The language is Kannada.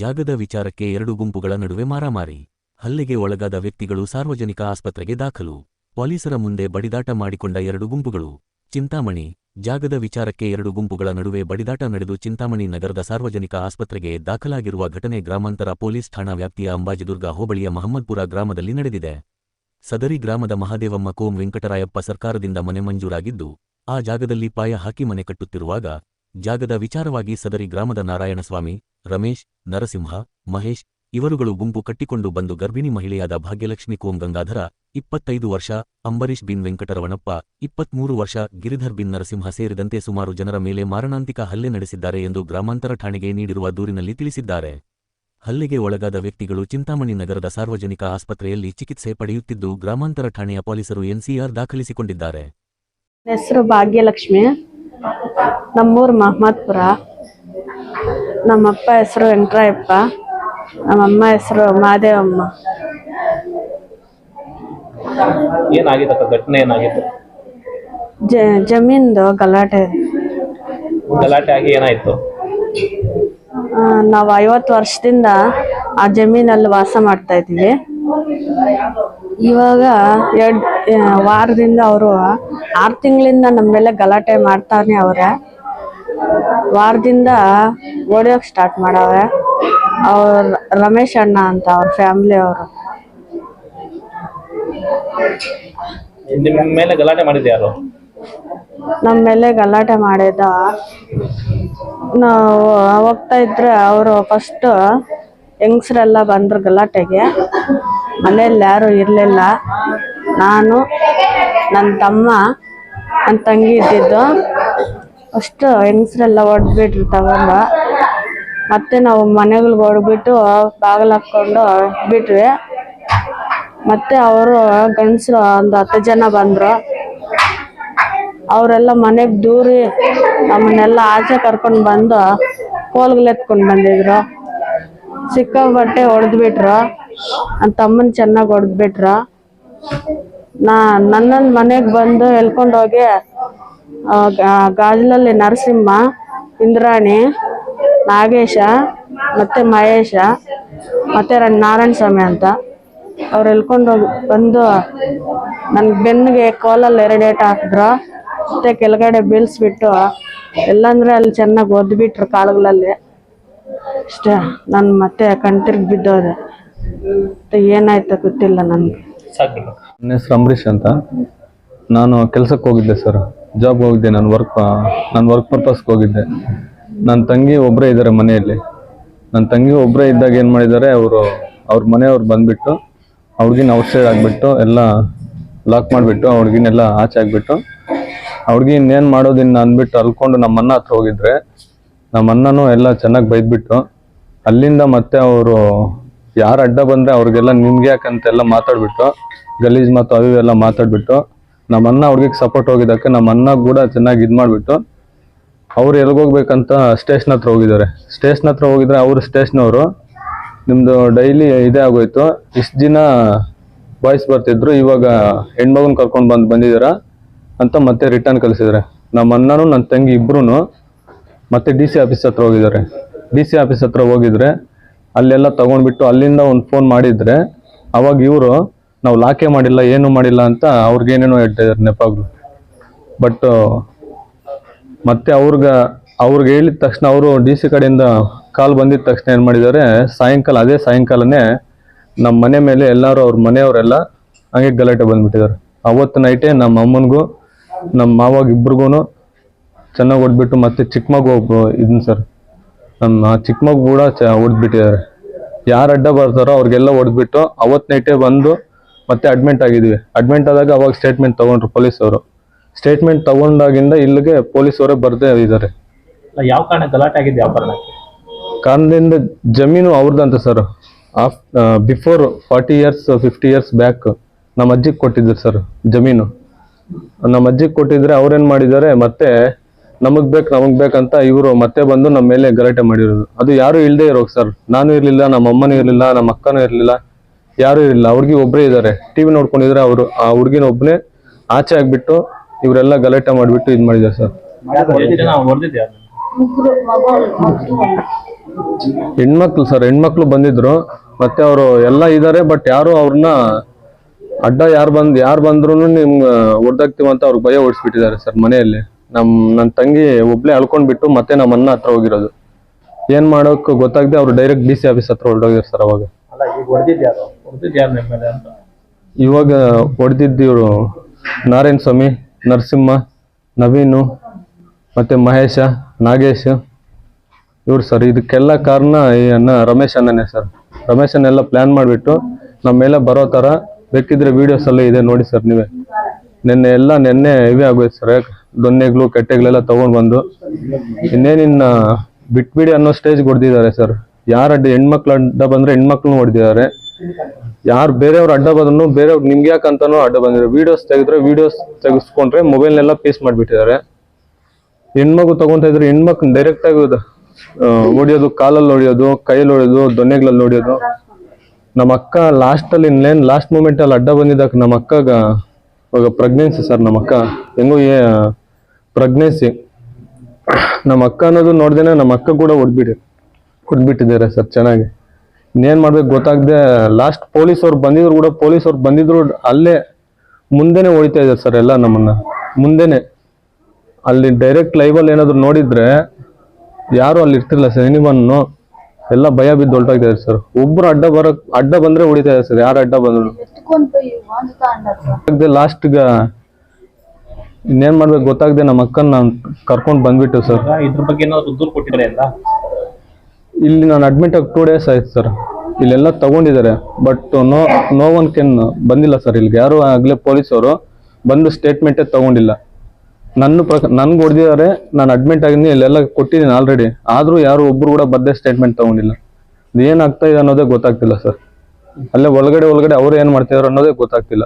ಜಾಗದ ವಿಚಾರಕ್ಕೆ ಎರಡು ಗುಂಪುಗಳ ನಡುವೆ ಮಾರಾಮಾರಿ. ಹಲ್ಲೆಗೆ ಒಳಗಾದ ವ್ಯಕ್ತಿಗಳು ಸಾರ್ವಜನಿಕ ಆಸ್ಪತ್ರೆಗೆ ದಾಖಲು. ಪೊಲೀಸರ ಮುಂದೆ ಬಡಿದಾಟ ಮಾಡಿಕೊಂಡ ಎರಡು ಗುಂಪುಗಳು. ಚಿಂತಾಮಣಿ, ಜಾಗದ ವಿಚಾರಕ್ಕೆ ಎರಡು ಗುಂಪುಗಳ ನಡುವೆ ಬಡಿದಾಟ ನಡೆದು ಚಿಂತಾಮಣಿ ನಗರದ ಸಾರ್ವಜನಿಕ ಆಸ್ಪತ್ರೆಗೆ ದಾಖಲಾಗಿರುವ ಘಟನೆ ಗ್ರಾಮಾಂತರ ಪೊಲೀಸ್ ಠಾಣಾ ವ್ಯಾಪ್ತಿಯ ಅಂಬಾಜಿದುರ್ಗ ಹೋಬಳಿಯ ಮಹಮ್ಮದ್ಪುರ ಗ್ರಾಮದಲ್ಲಿ ನಡೆದಿದೆ. ಸದರಿ ಗ್ರಾಮದ ಮಹಾದೇವಮ್ಮ ಕೋಂ ವೆಂಕಟರಾಯಪ್ಪ ಸರ್ಕಾರದಿಂದ ಮನೆ ಮಂಜೂರಾಗಿದ್ದು, ಆ ಜಾಗದಲ್ಲಿ ಪಾಯ ಹಾಕಿ ಮನೆ ಕಟ್ಟುತ್ತಿರುವಾಗ, ಜಾಗದ ವಿಚಾರವಾಗಿ ಸದರಿ ಗ್ರಾಮದ ನಾರಾಯಣಸ್ವಾಮಿ ರಮೇಶ್, ನರಸಿಂಹ, ಮಹೇಶ್ ಇವರುಗಳು ಗುಂಪು ಕಟ್ಟಿಕೊಂಡು ಬಂದು ಗರ್ಭಿಣಿ ಮಹಿಳೆಯಾದ ಭಾಗ್ಯಲಕ್ಷ್ಮಿ ಕೋಂ ಗಂಗಾಧರ, ಇಪ್ಪತ್ತೈದು ವರ್ಷ ಅಂಬರೀಶ್ ಬಿನ್ ವೆಂಕಟರವಣಪ್ಪ, ಇಪ್ಪತ್ಮೂರು ವರ್ಷ, ಗಿರಿಧರ್ ಬಿನ್ ನರಸಿಂಹ ಸೇರಿದಂತೆ ಸುಮಾರು ಜನರ ಮೇಲೆ ಮಾರಣಾಂತಿಕ ಹಲ್ಲೆ ನಡೆಸಿದ್ದಾರೆ ಎಂದು ಗ್ರಾಮಾಂತರ ಠಾಣೆಗೆ ನೀಡಿರುವ ದೂರಿನಲ್ಲಿ ತಿಳಿಸಿದ್ದಾರೆ. ಹಲ್ಲೆಗೆ ಒಳಗಾದ ವ್ಯಕ್ತಿಗಳು ಚಿಂತಾಮಣಿ ನಗರದ ಸಾರ್ವಜನಿಕ ಆಸ್ಪತ್ರೆಯಲ್ಲಿ ಚಿಕಿತ್ಸೆ ಪಡೆಯುತ್ತಿದ್ದು ಗ್ರಾಮಾಂತರ ಠಾಣೆಯ ಪೊಲೀಸರು ಎನ್ಸಿಆರ್ ದಾಖಲಿಸಿಕೊಂಡಿದ್ದಾರೆ. ಹೆಸರು ಭಾಗ್ಯಲಕ್ಷ್ಮಿ. ನಮ್ಮೂರು ಮಹಮ್ಮದ್ಪುರ. ನಮ್ಮಪ್ಪ ಹೆಸರು ವೆಂಕಟರಾಯಪ್ಪ. ನಮ್ಮಮ್ಮ ಹೆಸರು ಮಾದೇವಮ್ಮ. ಏನಾಗಿತ್ತು? ಘಟನೆ ಏನಾಗಿತ್ತು? ಜ ಜಮೀನ್ದು ಗಲಾಟೆ. ಗಲಾಟೆ ಆಗಿ ಏನಾಯ್ತು? ನಾವು ಐವತ್ತು ವರ್ಷದಿಂದ ಆ ಜಮೀನಲ್ಲಿ ವಾಸ ಮಾಡ್ತಾ ಇದ್ದೀವಿ. ಇವಾಗ ಎರಡು ವಾರದಿಂದ ಅವರು ಆರು ತಿಂಗಳಿಂದ ನಮ್ಮ ಮೇಲೆ ಗಲಾಟೆ ಮಾಡ್ತಾನೆ ಅವ್ರೆ. ವಾರದಿಂದ ಓಡಿಯೋಕೆ ಸ್ಟಾರ್ಟ್ ಮಾಡವ್ರೆ. ಅವ್ರ ರಮೇಶ್ ಅಣ್ಣ ಅಂತ ಅವ್ರ ಫ್ಯಾಮಿಲಿ ಅವರು. ನಿಮ್ಮ ಮೇಲೆ ಗಲಾಟೆ ಮಾಡಿದ ಯಾರು? ನಮ್ಮ ಮೇಲೆ ಗಲಾಟೆ ಮಾಡಿದ. ನಾವು ಹೋಗ್ತಾ ಇದ್ರೆ ಅವರು ಫಸ್ಟ್ ಹೆಂಗಸರೆಲ್ಲ ಬಂದ್ರು ಗಲಾಟೆಗೆ. ಮನೇಲಿ ಯಾರು ಇರಲಿಲ್ಲ. ನಾನು ನನ್ನ ತಮ್ಮ ನನ್ನ ತಂಗಿ ಇದ್ದಿದ್ದು. ಅಷ್ಟು ಹೆಂಗಸ್ರೆಲ್ಲ ಹೊಡೆದ್ಬಿಟ್ರು ತಗೊಂಡು ಮತ್ತೆ ನಾವು ಮನೆಗಳಿಗೆ ಹೊಡ್ಬಿಟ್ಟು ಬಾಗಿಲು ಹಾಕ್ಕೊಂಡು ಬಿಟ್ವಿ ಮತ್ತೆ ಅವರು ಗಂಡಸರು ಒಂದು ಹತ್ತು ಜನ ಬಂದರು. ಅವರೆಲ್ಲ ಮನೆಗೆ ದೂರಿ ನಮ್ಮನ್ನೆಲ್ಲ ಆಚೆ ಕರ್ಕೊಂಡು ಬಂದು ಎತ್ಕೊಂಡು ಬಂದಿದ್ರು. ಸಿಕ್ಕಾಪಟ್ಟೆ ಹೊಡೆದ್ಬಿಟ್ರು. ನನ್ನ ತಮ್ಮನ ಚೆನ್ನಾಗಿ ಹೊಡೆದ್ಬಿಟ್ರು. ನಾ ನನ್ನನ್ನು ಮನೆಗೆ ಬಂದು ಎಳ್ಕೊಂಡು ಹೋಗಿ ಆ, ಗಾ- ಗಾಜಲಲ್ಲಿ ನರಸಿಂಹ, ಇಂದ್ರಾಣಿ, ನಾಗೇಶ, ಮತ್ತೆ ಮಹೇಶ, ಮತ್ತೆ ನಾರಾಯಣ ಸ್ವಾಮಿ ಅಂತ. ಅವ್ರು ಎಲ್ಕೊಂಡು ಬಂದು ನನ್ನ ಬೆನ್ನಿಗೆ ಕೋಲಲ್ಲಿ ಎರಡು ಏಟ್ ಹಾಕಿದ್ರು. ಮತ್ತೆ ಕೆಳಗಡೆ ಬೀಳ್ಸ್ಬಿಟ್ಟು ಎಲ್ಲಂದ್ರೆ ಅಲ್ಲಿ ಚೆನ್ನಾಗಿ ಒದ್ಬಿಟ್ರು ಕಾಳುಗಳಲ್ಲಿ ಅಷ್ಟೇ, ನಾನು ಮತ್ತೆ ಕಣ್ತಿರ್ಗಿ ಬಿದ್ದೋದೆ. ಮತ್ತೆ ಏನಾಯ್ತು ಗೊತ್ತಿಲ್ಲ ನನಗೆ. ನನ್ನ ಹೆಸರು ಅಂಬರೀಶ್ ಅಂತ. ನಾನು ಕೆಲಸಕ್ಕೆ ಹೋಗಿದ್ದೆ ಸರ್. ಜಾಬ್ ಹೋಗಿದ್ದೆ, ನಾನು ವರ್ಕ್ ನಾನು ವರ್ಕ್ ಪರ್ಪಸ್ಗೆ ಹೋಗಿದ್ದೆ. ನನ್ನ ತಂಗಿ ಒಬ್ಬರೇ ಇದ್ದಾರೆ ಮನೆಯಲ್ಲಿ. ನನ್ನ ತಂಗಿ ಒಬ್ಬರೇ ಇದ್ದಾಗ ಏನು ಮಾಡಿದ್ದಾರೆ, ಅವರು, ಅವ್ರ ಮನೆಯವ್ರು ಬಂದುಬಿಟ್ಟು ಅವ್ರಿಗಿನ ಔಟ್ ಔಟ್ಸೈಡ್ ಆಗಿಬಿಟ್ಟು, ಎಲ್ಲ ಲಾಕ್ ಮಾಡಿಬಿಟ್ಟು ಅವ್ರಿಗಿನ್ನೆಲ್ಲ ಆಚೆ ಆಗಿಬಿಟ್ಟು ಅವ್ರಿಗೆ ಇನ್ನೇನು ಮಾಡೋದಿನ್ನ ಅಂದ್ಬಿಟ್ಟು ಅಲ್ಕೊಂಡು ನಮ್ಮ ಅನ್ನ ಹತ್ರ ಹೋಗಿದ್ರೆ ನಮ್ಮ ಅಣ್ಣನೂ ಎಲ್ಲ ಚೆನ್ನಾಗಿ ಬೈದ್ಬಿಟ್ಟು, ಅಲ್ಲಿಂದ ಮತ್ತೆ ಅವರು ಯಾರು ಅಡ್ಡ ಬಂದರೆ ಅವ್ರಿಗೆಲ್ಲ ನಿಮ್ಗೆ ಯಾಕಂತೆಲ್ಲ ಮಾತಾಡ್ಬಿಟ್ಟು, ಗಲೀಜ್ ಮಾತು ಅವು ಎಲ್ಲ ಮಾತಾಡ್ಬಿಟ್ಟು ನಮ್ಮ ಅಣ್ಣ ಅವ್ರಿಗೆ ಸಪೋರ್ಟ್ ಹೋಗಿದ್ದಕ್ಕೆ ನಮ್ಮ ಅಣ್ಣ ಕೂಡ ಚೆನ್ನಾಗಿ ಇದು ಮಾಡಿಬಿಟ್ಟು ಅವ್ರು ಎಲ್ಗೋಗ್ಬೇಕಂತ ಸ್ಟೇಷನ್ ಹತ್ರ ಹೋಗಿದ್ದಾರೆ. ಸ್ಟೇಷನ್ ಹತ್ರ ಹೋಗಿದ್ರೆ ಅವರು ಸ್ಟೇಷನವರು ನಿಮ್ಮದು ಡೈಲಿ ಇದೇ ಆಗೋಯ್ತು. ಇಷ್ಟು ದಿನ ಬಾಯ್ಸ್ ಬರ್ತಿದ್ರು, ಇವಾಗ ಹೆಣ್ಮಗನ್ ಕರ್ಕೊಂಡು ಬಂದು ಬಂದಿದ್ದೀರಾ ಅಂತ ಮತ್ತೆ ರಿಟರ್ನ್ ಕಳಿಸಿದ್ದಾರೆ. ನಮ್ಮ ಅಣ್ಣನೂ ನನ್ನ ತಂಗಿ ಇಬ್ರು ಮತ್ತೆ ಡಿ ಸಿ ಆಫೀಸ್ ಹತ್ರ ಹೋಗಿದ್ದಾರೆ. ಡಿ ಸಿ ಆಫೀಸ್ ಹತ್ರ ಹೋಗಿದ್ರೆ ಅಲ್ಲೆಲ್ಲ ತಗೊಂಡ್ಬಿಟ್ಟು ಅಲ್ಲಿಂದ ಒಂದು ಫೋನ್ ಮಾಡಿದ್ರೆ ಅವಾಗ ಇವರು ನಾವು ಲಾಕೆ ಮಾಡಿಲ್ಲ, ಏನು ಮಾಡಿಲ್ಲ ಅಂತ ಅವ್ರಿಗೇನೇನೋ ಹೇಳ್ತಾ ಇದ್ದಾರೆ ನೆಪಾಗ್ರು. ಬಟ್ ಮತ್ತೆ ಅವ್ರಿಗೆ ಅವ್ರಿಗೆ ಹೇಳಿದ ತಕ್ಷಣ ಅವರು ಡಿ ಸಿ ಕಡೆಯಿಂದ ಕಾಲ್ ಬಂದಿದ ತಕ್ಷಣ ಏನು ಮಾಡಿದ್ದಾರೆ, ಸಾಯಂಕಾಲ, ಅದೇ ಸಾಯಂಕಾಲನೇ ನಮ್ಮ ಮನೆ ಮೇಲೆ ಎಲ್ಲರೂ ಅವ್ರ ಮನೆಯವರೆಲ್ಲ ಹಂಗೆ ಗಲಾಟೆ ಬಂದ್ಬಿಟ್ಟಿದ್ದಾರೆ. ಅವತ್ತು ನೈಟೇ ನಮ್ಮ ಅಮ್ಮನಿಗೂ ನಮ್ಮ ಮಾವಾಗ ಇಬ್ರಿಗೂ ಚೆನ್ನಾಗಿ ಹೊಡ್ಬಿಟ್ಟು ಮತ್ತೆ ಚಿಕ್ಕ ಮಗು ಒಬ್ಬ ಇದನ್ ಸರ್ ನಮ್ಮ ಚಿಕ್ಕ ಮಗು ಕೂಡ ಚ ಹೊಡೆದ್ಬಿಟ್ಟಿದ್ದಾರೆ ಯಾರು ಅಡ್ಡ ಬರ್ತಾರೋ ಅವ್ರಿಗೆಲ್ಲ ಹೊಡೆದ್ಬಿಟ್ಟು ಅವತ್ತು ನೈಟೇ ಬಂದು ಮತ್ತೆ ಅಡ್ಮಿಂಟ್ ಆಗಿದ್ವಿ. ಅಡ್ಮಿಂಟ್ ಆದಾಗ ಅವಾಗ ಸ್ಟೇಟ್ಮೆಂಟ್ ತಗೊಂಡ್ರು ಪೊಲೀಸ್ ಅವರು. ಸ್ಟೇಟ್ಮೆಂಟ್ ತಗೊಂಡಾಗಿಂದ ಇಲ್ಲಿಗೆ ಪೊಲೀಸ್ ಅವರೇ ಬರ್ದೇ ಇದ್ದಾರೆ. ಯಾವ ಕಾರಣ ಗಲಾಟೆ ಆಗಿದ್ದು ಯಾವ ಕಾರಣಕ್ಕೆ? ಕಾರಣದಿಂದ ಜಮೀನು ಅವ್ರದಂತ sir of before forty years fifty years back ನಮ್ಮ ಅಜ್ಜಿಗೆ ಕೊಟ್ಟಿದ್ರು ಸರ್ ಜಮೀನು. ನಮ್ಮ ಅಜ್ಜಿಗೆ ಕೊಟ್ಟಿದ್ರೆ ಅವ್ರೇನ್ ಮಾಡಿದ್ದಾರೆ ಮತ್ತೆ ನಮಗ್ ಬೇಕು ನಮಗ್ ಬೇಕಂತ ಇವರು ಮತ್ತೆ ಬಂದು ನಮ್ಮ ಮೇಲೆ ಗಲಾಟೆ ಮಾಡಿರೋದು. ಅದು ಯಾರು ಇಲ್ಲದೆ ಇರೋಕ್ ಸರ್ ನಾನು ಇರ್ಲಿಲ್ಲ ನಮ್ಮ ಅಮ್ಮನೂ ಇರ್ಲಿಲ್ಲ ನಮ್ಮ ಅಕ್ಕನೂ ಇರ್ಲಿಲ್ಲ. ಯಾರು ಇರಲಿಲ್ಲ. ಹುಡುಗಿ ಒಬ್ಬರೇ ಇದ್ದಾರೆ. ಟಿವಿ ನೋಡ್ಕೊಂಡಿದ್ರೆ ಅವರು, ಆ ಹುಡುಗಿನ ಒಬ್ಬನೇ ಆಚೆ ಆಗ್ಬಿಟ್ಟು ಇವರೆಲ್ಲ ಗಲಾಟೆ ಮಾಡಿಬಿಟ್ಟು ಇದು ಮಾಡಿದ್ದಾರೆ ಸರ್? ಹೆಣ್ಮಕ್ಳು ಸರ್, ಹೆಣ್ಮಕ್ಳು ಬಂದಿದ್ರು. ಮತ್ತೆ ಅವರು ಎಲ್ಲ ಇದಾರೆ ಬಟ್ ಯಾರು ಅವ್ರನ್ನ ಅಡ್ಡ ಯಾರು ಬಂದ್, ಯಾರು ಬಂದ್ರು ನಿಮ್ಗೆ ಹೊಡ್ದಾಗ್ತಿವ ಅಂತ ಅವ್ರಿಗೆ ಭಯ ಓಡಿಸ್ಬಿಟ್ಟಿದ್ದಾರೆ ಸರ್ ಮನೆಯಲ್ಲಿ. ನಮ್ ನನ್ನ ತಂಗಿ ಒಬ್ಳೆ ಅಳ್ಕೊಂಡ್ಬಿಟ್ಟು ಮತ್ತೆ ನಮ್ಮ ಅನ್ನ ಹತ್ರ ಹೋಗಿರೋದು. ಏನ್ ಮಾಡೋಕ್ ಗೊತ್ತಾಗದೆ ಅವ್ರು ಡೈರೆಕ್ಟ್ ಡಿ ಸಿ ಆಫೀಸ್ ಹತ್ರ ಹೊರಡೋಗಿದ್ದಾರೆ ಸರ್ ಅವಾಗ. ಅಲ್ಲ ಈಗ ಹೊಡೆದಿದ್ದು ಯಾರು ಹೊಡೆದಿದ್ದು ಯಾರು ನಿಮ್ಮ ಮೇಲೆ ಅಂತ? ಇವಾಗ ಹೊಡೆದಿದ್ದು ಇವರು ನಾರಾಯಣ ಸ್ವಾಮಿ ನರಸಿಂಹ ನವೀನು ಮತ್ತೆ ಮಹೇಶ ನಾಗೇಶ್. ಇವ್ರು ಸರ್ ಇದಕ್ಕೆಲ್ಲ ಕಾರಣ ಈ ಅಣ್ಣ ರಮೇಶ್ ಅಣ್ಣನೇ ಸರ್. ರಮೇಶ್ ಅನ್ನೆಲ್ಲ ಪ್ಲಾನ್ ಮಾಡಿಬಿಟ್ಟು ನಮ್ಮ ಮೇಲೆ ಬರೋ ಥರ ಬೇಕಿದ್ರೆ ವಿಡಿಯೋಸ್ ಎಲ್ಲ ಇದೆ ನೋಡಿ ಸರ್ ನೀವೇ. ನಿನ್ನೆ ಎಲ್ಲ ನಿನ್ನೆ ಇವೇ ಆಗೋಯ್ತು ಸರ್ ದೊನ್ನೆಗಳು ಕೆಟ್ಟೆಗಳೆಲ್ಲ ತೊಗೊಂಡು ಬಂದು ಇನ್ನೇನಿನ್ನ ಬಿಟ್ಬಿಡಿ ಅನ್ನೋ ಸ್ಟೇಜ್ ಹೊಡೆದಿದ್ದಾರೆ ಸರ್. ಯಾರ ಅಡ್ಡ ಹೆಣ್ಮಕ್ಳು ಅಡ್ಡ ಬಂದ್ರೆ ಹೆಣ್ಮಕ್ಳು ಹೊಡೆದಿದ್ದಾರೆ. ಯಾರು ಬೇರೆಯವ್ರು ಅಡ್ಡ ಬಂದ್ರು ಬೇರೆಯವ್ರು ನಿಮ್ಗೆ ಯಾಕಂತಾನು ಅಡ್ಡ ಬಂದಿದ್ದಾರೆ ವಿಡಿಯೋಸ್ ತೆಗೆದ್ರೆ ವಿಡಿಯೋಸ್ ತೆಗೆಸ್ಕೊಂಡ್ರೆ ಮೊಬೈಲ್ನೆಲ್ಲ ಪೇಸ್ ಮಾಡಿಬಿಟ್ಟಿದ್ದಾರೆ. ಹೆಣ್ಮಗು ತಗೊಂತ ಇದ್ರೆ ಹೆಣ್ಮಕ್ಳು ಡೈರೆಕ್ಟ್ ಆಗಿ ಹೊಡಿಯೋದು, ಕಾಲಲ್ಲಿ ಹೊಡಿಯೋದು, ಕೈಯಲ್ಲಿ ಹೊಡಿಯೋದು ದೊನ್ನೆಗಳಲ್ಲಿ ಹೊಡಿಯೋದು. ನಮ್ಮ ಅಕ್ಕ ಲಾಸ್ಟ್ ಅಲ್ಲಿ ಇನ್ನೇನ್ ಲಾಸ್ಟ್ ಮೂಮೆಂಟ್ ಅಲ್ಲಿ ಅಡ್ಡ ಬಂದಿದ್ದಕ್ಕೆ ನಮ್ಮ ಅಕ್ಕಗ, ಇವಾಗ ಪ್ರೆಗ್ನೆನ್ಸಿ ಸರ್ ನಮ್ಮ ಅಕ್ಕ, ಹೆಂಗೋ ಏ ಪ್ರೆಗ್ನೆನ್ಸಿ ನಮ್ಮ ಅಕ್ಕ ಅನ್ನೋದು ನೋಡ್ದೇನೆ ನಮ್ಮ ಅಕ್ಕ ಕೂಡ ಹೊಡ್ಬಿಡಿ ಹೊಡ್ಬಿಟ್ಟಿದ್ದಾರೆ ಸರ್ ಚೆನ್ನಾಗಿ. ಇನ್ನೇನು ಮಾಡ್ಬೇಕು ಗೊತ್ತಾಗದೆ ಲಾಸ್ಟ್ ಪೊಲೀಸ್ ಅವ್ರು ಬಂದಿದ್ರು ಕೂಡ ಪೊಲೀಸ್ ಅವ್ರು ಬಂದಿದ್ರು ಅಲ್ಲೇ ಮುಂದೆನೆ ಹೊಡಿತಾ ಇದ್ದಾರೆ ಸರ್ ಎಲ್ಲ ನಮ್ಮನ್ನ. ಮುಂದೆನೆ. ಅಲ್ಲಿ ಡೈರೆಕ್ಟ್ ಲೈವಲ್ಲಿ ಏನಾದ್ರು ನೋಡಿದ್ರೆ ಯಾರು ಅಲ್ಲಿ ಇರ್ತಿಲ್ಲ ಸರ್ ಎನಿವನ್ನು ಎಲ್ಲ ಭಯ ಬಿದ್ದು ಹೊರಟೋಗಿದ್ದಾರೆ ಸರ್. ಒಬ್ರು ಅಡ್ಡ ಬರಕ್ ಅಡ್ಡ ಬಂದ್ರೆ ಹೊಡಿತಾ ಇದ್ದಾರೆ ಸರ್ ಯಾರು ಅಡ್ಡ ಬಂದ್ರು. ಲಾಸ್ಟ್ಗ ಇನ್ನೇನು ಮಾಡ್ಬೇಕು ಗೊತ್ತಾಗದೆ ನಮ್ಮ ಅಕ್ಕನ ನಾನು ಕರ್ಕೊಂಡು ಬಂದ್ಬಿಟ್ಟು ಸರ್. ಇದ್ರ ಬಗ್ಗೆ ಏನಾದ್ರು ದೂರು ಕೊಟ್ಟಿದ್ದಾರೆ ಅಂತ? ಇಲ್ಲಿ ನಾನು ಅಡ್ಮಿಟ್ ಆಗಿ ಟೂ ಡೇಸ್ ಆಯ್ತು ಸರ್ ಇಲ್ಲೆಲ್ಲ ತಗೊಂಡಿದ್ದಾರೆ but no no one can ಬಂದಿಲ್ಲ ಸರ್ ಇಲ್ಲಿಗೆ. ಯಾರು ಆಗಲೇ ಪೊಲೀಸವರು ಬಂದು ಸ್ಟೇಟ್ಮೆಂಟೇ ತಗೊಂಡಿಲ್ಲ. ನನ್ನ ಪ್ರಕ, ನನ್ಗೆ ಹೊಡೆದಿದ್ದಾರೆ, ನಾನು ಅಡ್ಮಿಟ್ ಆಗಿದ್ದೀನಿ, ಇಲ್ಲೆಲ್ಲ ಕೊಟ್ಟಿದ್ದೀನಿ ಆಲ್ರೆಡಿ ಆದರೂ ಯಾರು ಒಬ್ರು ಕೂಡ ಬರ್ದೇ ಸ್ಟೇಟ್ಮೆಂಟ್ ತಗೊಂಡಿಲ್ಲ. ಏನಾಗ್ತಾ ಇದೆ ಅನ್ನೋದೇ ಗೊತ್ತಾಗ್ತಿಲ್ಲ ಸರ್ ಅಲ್ಲೇ ಒಳಗಡೆ ಒಳಗಡೆ ಅವ್ರು ಏನು ಮಾಡ್ತಿದಾರೆ ಅನ್ನೋದೇ ಗೊತ್ತಾಗ್ತಿಲ್ಲ.